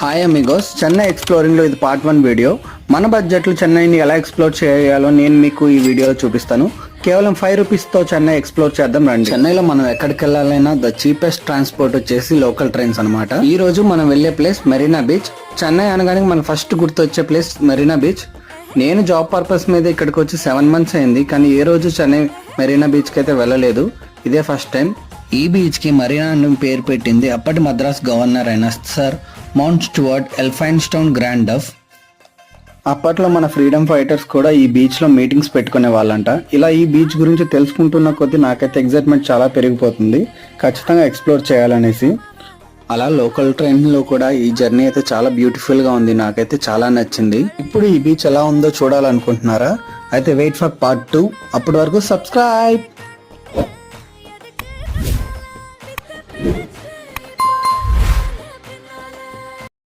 Hi Amigos Chennai ఎక్స్ప్లోరింగ్లో ఇది part one video మన బడ్జెట్లో చెన్నైని ఎలా ఎక్స్ప్లోర్ చేయాలో నేను మీకు ఈ వీడియోలో చూపిస్తాను. కేవలం ఫైవ్ రూపీస్తో చెన్నై ఎక్స్ప్లోర్ చేద్దాం రండి. చెన్నైలో మనం ఎక్కడికి వెళ్ళాలైనా ద చీపెస్ట్ ట్రాన్స్పోర్ట్ వచ్చేసి లోకల్ ట్రైన్స్ అనమాట ఈ రోజు మనం వెళ్ళే ప్లేస్ మెరీనా బీచ్ చెన్నై అనగానే మన ఫస్ట్ గుర్తొచ్చే ప్లేస్ మెరీనా బీచ్ నేను జాబ్ పర్పస్ మీద ఇక్కడికి వచ్చి సెవెన్ మంత్స్ అయింది కానీ ఏ రోజు చెన్నై మెరీనా బీచ్కి అయితే వెళ్ళలేదు. ఇదే ఫస్ట్ టైం ఈ బీచ్కి మరీనా అని పేరు పెట్టింది అప్పటి మద్రాస్ గవర్నర్ అయిన sir Mount Stuart Elphinstone Grant Duff అప్పట్లో మన ఫ్రీడమ్ ఫైటర్స్ కూడా ఈ బీచ్లో మీటింగ్స్ పెట్టుకునే వాళ్ళంట. ఇలా ఈ బీచ్ గురించి తెలుసుకుంటున్న కొద్దీ నాకైతే ఎగ్జైట్మెంట్ చాలా పెరిగిపోతుంది. ఖచ్చితంగా ఎక్స్ప్లోర్ చేయాలనేసి. అలా లోకల్ ట్రైన్లో కూడా ఈ జర్నీ అయితే చాలా బ్యూటిఫుల్గా ఉంది. నాకైతే చాలా నచ్చింది. ఇప్పుడు ఈ బీచ్ ఎలా ఉందో చూడాలనుకుంటున్నారా? అయితే వెయిట్ ఫర్ పార్ట్ టూ అప్పటి వరకు సబ్స్క్రైబ్